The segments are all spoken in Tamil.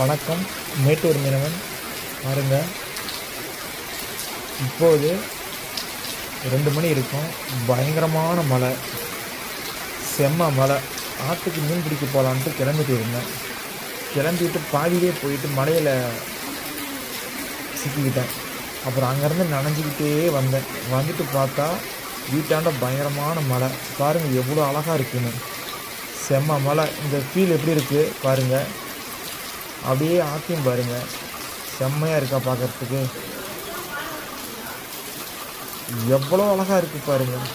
வணக்கம். மேட்டூர் மீனவன். பாருங்க. இப்போது ரெண்டு மணி இருக்கும். பயங்கரமான மழை. செம்ம மழை. ஆற்றுக்கு மீன் பிடிக்க போகலான்ட்டு கிளம்பிட்டு இருந்தேன். கிளம்பிட்டு பாதியிலே போயிட்டு மலையில் சிக்கிக்கிட்டேன். அப்புறம் அங்கேருந்து நனைஞ்சிக்கிட்டே வந்தேன். வந்துட்டு பார்த்தா வீட்டாண்ட பயங்கரமான மழை. பாருங்கள் எவ்வளோ அழகாக இருக்குன்னு. செம்ம மழை. இந்த ஃபீல் எப்படி இருக்குது பாருங்கள் அப்படியே ஆத்தையும் பாருங்கள் செம்மையாக இருக்கா பார்க்குறதுக்கு எவ்வளோ அழகாக இருக்குது பாருங்கள்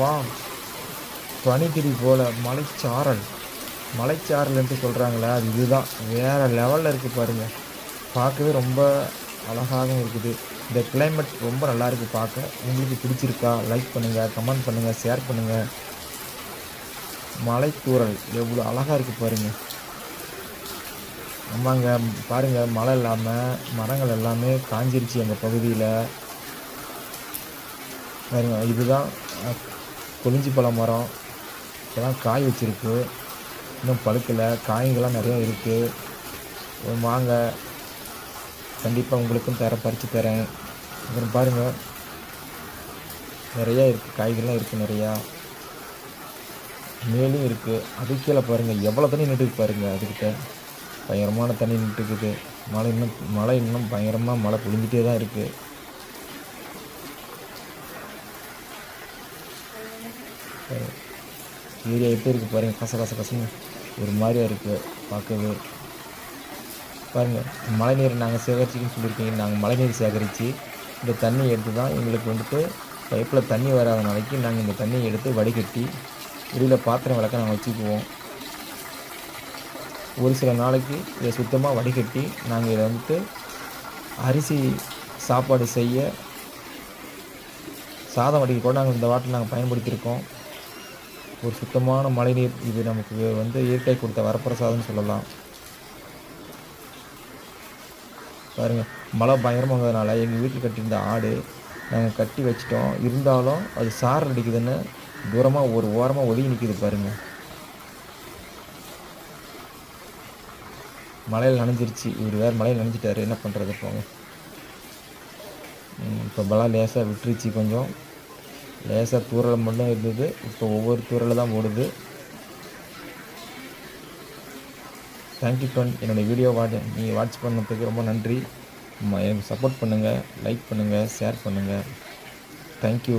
வா பனித்திரி போல மலைச்சாரல். மலைச்சாரல்ன்ட்டு சொல்கிறாங்களே அது இதுதான். வேறு லெவலில் இருக்குது பாருங்கள் பார்க்கவே ரொம்ப அழகாகவும் இருக்குது. இந்த கிளைமேட் ரொம்ப நல்லா இருக்குது பார்க்க. உங்களுக்கு பிடிச்சிருக்கா? லைக் பண்ணுங்கள் கமெண்ட் பண்ணுங்கள் ஷேர் பண்ணுங்கள் மலைத்தூரல் எவ்வளோ அழகாக இருக்குது பாருங்கள் ஆமாங்க பாருங்கள் மழை இல்லாமல் மரங்கள் எல்லாமே காஞ்சிருச்சு எங்கள் பகுதியில். பாருங்க இதுதான் கொளிஞ்சி பழ மரம். இதெல்லாம் காய் வச்சுருக்கு. இன்னும் பழுக்கலை. காய்கள்லாம் நிறையா இருக்குது வாங்க கண்டிப்பாக உங்களுக்கும் தர பறித்து தரேன். அப்புறம் பாருங்கள் நிறையா இருக்குது காய்கள்லாம் இருக்குது நிறையா. மேலும் இருக்குது அது கீழே பாருங்கள் எவ்வளோ தண்ணி நின்றுட்டு பாருங்கள் அதுக்கிட்ட பயங்கரமான தண்ணி நின்றுக்குது மழை இன்னும் மழை இன்னும் பயங்கரமாக மழை பொழிஞ்சிட்டே தான் இருக்குது ஏரியா எப்படி இருக்குது பாருங்கள் கச கச கசன்னு ஒரு மாதிரியாக இருக்குது பார்க்கவே. பாருங்கள் மழை நீர் நாங்கள் சேகரிச்சிக்கன்னு சொல்லியிருக்கீங்க. நாங்கள் மழை நீர் சேகரித்து இந்த தண்ணி எடுத்து தான் எங்களுக்கு வந்துட்டு பைப்பில் தண்ணி வராத நாளைக்கு நாங்கள் இந்த தண்ணியை எடுத்து வடிகட்டி வெளியில் பாத்திரம் விளக்க நாங்கள் வச்சுக்குவோம். ஒரு சில நாளைக்கு இதை சுத்தமாக வடிகட்டி நாங்கள் இதை வந்துட்டு அரிசி சாப்பாடு செய்ய சாதம் வடிக்க கூட நாங்கள் இந்த வாட்டில் நாங்கள் பயன்படுத்தியிருக்கோம். ஒரு சுத்தமான மழைநீர் இது நமக்கு வந்து இயற்கை கொடுத்த வரப்பிரசாதம்னு சொல்லலாம். பாருங்கள் மழை பயங்கரமாகிறதுனால எங்கள் வீட்டில் கட்டியிருந்த ஆடு நாங்கள் கட்டி வச்சிட்டோம். இருந்தாலும் அது சார் அடிக்குதுன்னு தூரமாக ஒரு ஓரமாக ஒதுங்கி நிற்கிது பாருங்கள் மழையில் நனைஞ்சிருச்சு. இவர் வேறு மழையில் நனைஞ்சிட்டாரு. என்ன பண்ணுறது போங்க இப்போ பலம் லேசாக விட்டுருச்சு கொஞ்சம். லேசாக தூரல் மட்டும் இருந்தது. இப்போ ஒவ்வொரு தூரலில் தான் ஓடுது. தேங்க்யூ ஃப்ரெண்ட் என்னோடய வீடியோ வாட்ச் நீங்கள் வாட்ச் பண்ணதுக்கு ரொம்ப நன்றி. எனக்கு சப்போர்ட் பண்ணுங்கள் லைக் பண்ணுங்கள் ஷேர் பண்ணுங்கள் தேங்க்யூ